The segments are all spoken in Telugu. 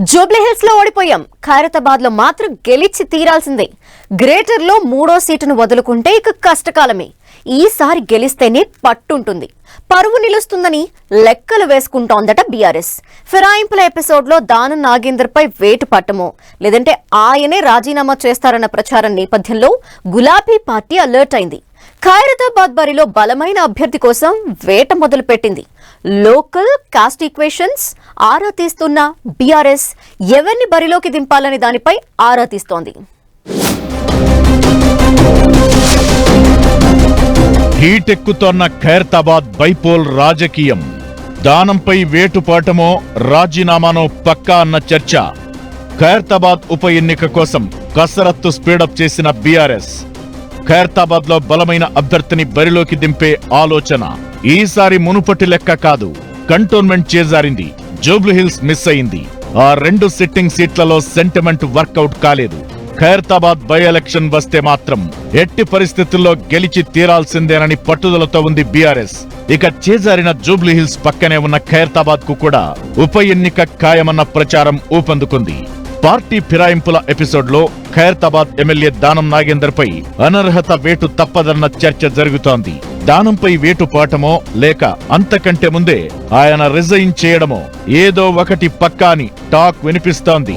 జూబ్లీహిల్స్లో ఓడిపోయాం. ఖైరతాబాద్లో మాత్రం గెలిచి తీరాల్సిందే. గ్రేటర్లో మూడో సీటును వదులుకుంటే ఇక కష్టకాలమే. ఈసారి గెలిస్తేనే పట్టుంటుంది. పరువు నిలుస్తుందని లెక్కలు వేసుకుంటోందట బీఆర్ఎస్. ఫిరాయింపుల ఎపిసోడ్లో దానం నాగేందర్ పై వేటు పట్టమో. లేదంటే ఆయనే రాజీనామా చేస్తారన్న ప్రచారం నేపథ్యంలో గులాబీ పార్టీ అలర్ట్ అయింది. ఖైరతాబాద్ బరిలో బలమైన అభ్యర్థి కోసం వేట మొదలుపెట్టింది. లోకల్ కాస్ట్ ఈక్వేషన్స్ ఆరా తీస్తున్న బీఆర్ఎస్ ఎవరిని బరిలోకి దింపాలనే దానిపై ఆరా తీస్తోంది. హీటెక్కుతోన్న ఖైరతాబాద్ బైపోల్ రాజకీయం. దానంపై వేటుపాటమో రాజీనామానో పక్కా అన్న చర్చ. ఖైరతాబాద్ ఉప ఎన్నిక కోసం కసరత్తు స్పీడప్ చేసిన బీఆర్ఎస్. ఖైరతాబాద్లో బలమైన అభ్యర్థిని బరిలోకి దింపే ఆలోచన ఈసారి మునుపటి లెక్క కాదు. కంటోన్మెంట్ చేజారింది. జూబ్లీహిల్స్ మిస్ అయింది. ఆ రెండు సిట్టింగ్ సీట్లలో సెంటిమెంట్ వర్కౌట్ కాలేదు. ఖైరతాబాద్ బై ఎలక్షన్ వస్తే మాత్రం ఎట్టి పరిస్థితుల్లో గెలిచి తీరాల్సిందేనని పట్టుదలతో ఉంది బీఆర్ఎస్. ఇక చేజారిన జూబ్లీహిల్స్ పక్కనే ఉన్న ఖైరతాబాద్కు కూడా ఉప ఎన్నిక ఖాయమన్న ప్రచారం ఊపందుకుంది. పార్టీ ఫిరాయింపుల ఎపిసోడ్లో ఖైరతాబాద్ ఎమ్మెల్యే దానం నాగేందర్పై అనర్హత వేటు తప్పదన్న చర్చ జరుగుతోంది. దానంపై వేటు పాటమో లేక అంతకంటే ముందే ఆయన రిజైన్ చేయడమో ఏదో ఒకటి పక్కా అని టాక్ వినిపిస్తోంది.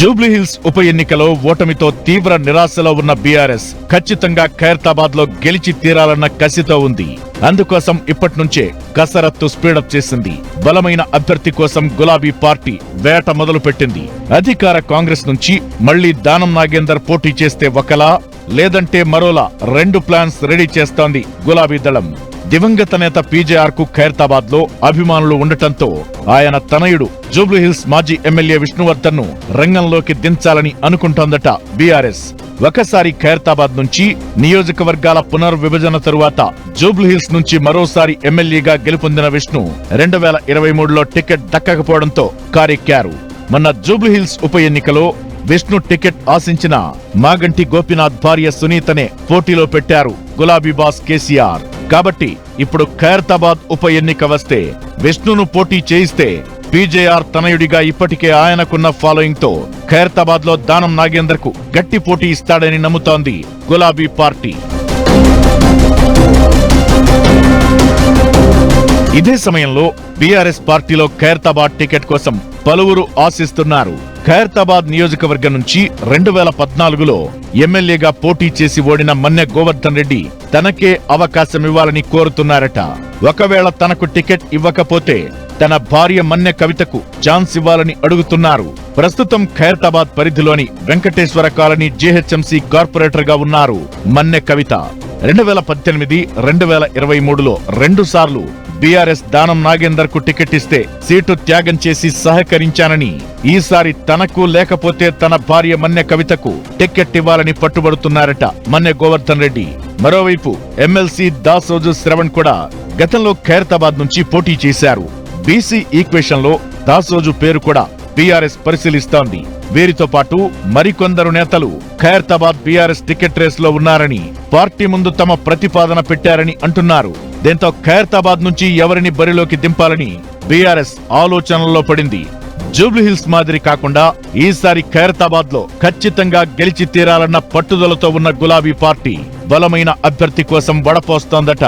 జూబ్లీహిల్స్ ఉప ఎన్నికలో ఓటమితో తీవ్ర నిరాశలో ఉన్న బీఆర్ఎస్ ఖచ్చితంగా ఖైరతాబాద్లో గెలిచి తీరాలన్న కసితో ఉంది. అందుకోసం ఇప్పటి నుంచే కసరత్తు స్పీడప్ చేసింది. బలమైన అభ్యర్థి కోసం గులాబీ పార్టీ వేట మొదలుపెట్టింది. అధికార కాంగ్రెస్ నుంచి మళ్ళీ దానం నాగేందర్ పోటీ చేస్తే ఒకలా లేదంటే మరోలా రెండు ప్లాన్స్ రెడీ చేస్తోంది గులాబీ దళం. దివంగత నేత పీజేఆర్కు ఖైరతాబాద్లో అభిమానులు ఉండటంతో ఆయన తనయుడు జూబ్లీహిల్స్ మాజీ ఎమ్మెల్యే విష్ణువర్ధన్ను రంగంలోకి దించాలని అనుకుంటోందట బీఆర్ఎస్. ఒకసారి ఖైరతాబాద్ నుంచి నియోజకవర్గాల పునర్విభజన తరువాత జూబ్లీహిల్స్ నుంచి మరోసారి ఎమ్మెల్యేగా గెలుపొందిన విష్ణు రెండు వేల ఇరవై మూడులో టికెట్ దక్కకపోవడంతో కారెక్కారు. మొన్న జూబ్లీహిల్స్ ఉప ఎన్నికలో విష్ణు టికెట్ ఆశించిన మాగంటి గోపీనాథ్ భార్య సునీతనే పోటీలో పెట్టారు గులాబీ బాస్ కేసీఆర్. కాబట్టి ఇప్పుడు ఖైరతాబాద్ ఉప ఎన్నిక వస్తే విష్ణును పోటీ చేయిస్తే పీజేఆర్ తనయుడిగా ఇప్పటికే ఆయనకున్న ఫాలోయింగ్తో ఖైరతాబాద్లో దానం నాగేందర్కు గట్టి పోటీ ఇస్తాడని నమ్ముతోంది గులాబీ పార్టీ. ఇదే సమయంలో బీఆర్ఎస్ పార్టీలో ఖైరతాబాద్ టికెట్ కోసం పలువురు ఆశిస్తున్నారు. ఖైరతాబాద్ నియోజకవర్గం నుంచి రెండు వేల పద్నాలుగులో ఎమ్మెల్యేగా పోటీ చేసి ఓడిన మన్నె గోవర్ధన్ రెడ్డి తనకే అవకాశం ఇవ్వాలని కోరుతున్నారట. ఒకవేళ తనకు టికెట్ ఇవ్వకపోతే తన భార్య మన్నె కవితకు ఛాన్స్ ఇవ్వాలని అడుగుతున్నారు. ప్రస్తుతం ఖైరతాబాద్ పరిధిలోని వెంకటేశ్వర కాలనీ జీహెచ్ఎంసీ కార్పొరేటర్గా ఉన్నారు మన్నె కవిత. రెండు వేల పద్దెనిమిది రెండు వేల ఇరవై మూడులో రెండు సార్లు బీఆర్ఎస్ దానం నాగేందర్కు టికెట్ ఇస్తే సీటు త్యాగం చేసి సహకరించానని. ఈసారి తనకు లేకపోతే తన భార్య మన్నె కవితకు టికెట్ ఇవ్వాలని పట్టుబడుతున్నారట మన్నె గోవర్ధన్ రెడ్డి. మరోవైపు ఎమ్మెల్సీ దాసోజు శ్రవణ్ కూడా గతంలో ఖైరతాబాద్ నుంచి పోటీ చేశారు. బీసీ ఈక్వేషన్లో దాసోజు పేరు కూడా బీఆర్ఎస్ పరిశీలిస్తోంది. వీరితో పాటు మరికొందరు నేతలు ఖైరతాబాద్ బీఆర్ఎస్ టికెట్ రేస్లో ఉన్నారని పార్టీ ముందు తమ ప్రతిపాదన పెట్టారని అంటున్నారు. దీంతో ఖైరతాబాద్ నుంచి ఎవరిని బరిలోకి దింపాలని బీఆర్ఎస్ ఆలోచనలో పడింది. జూబ్లీహిల్స్ మాదిరి కాకుండా ఈసారి ఖైరతాబాద్లో ఖచ్చితంగా గెలిచి తీరాలన్న పట్టుదలతో ఉన్న గులాబీ పార్టీ బలమైన అభ్యర్థి కోసం వడపోస్తోందట.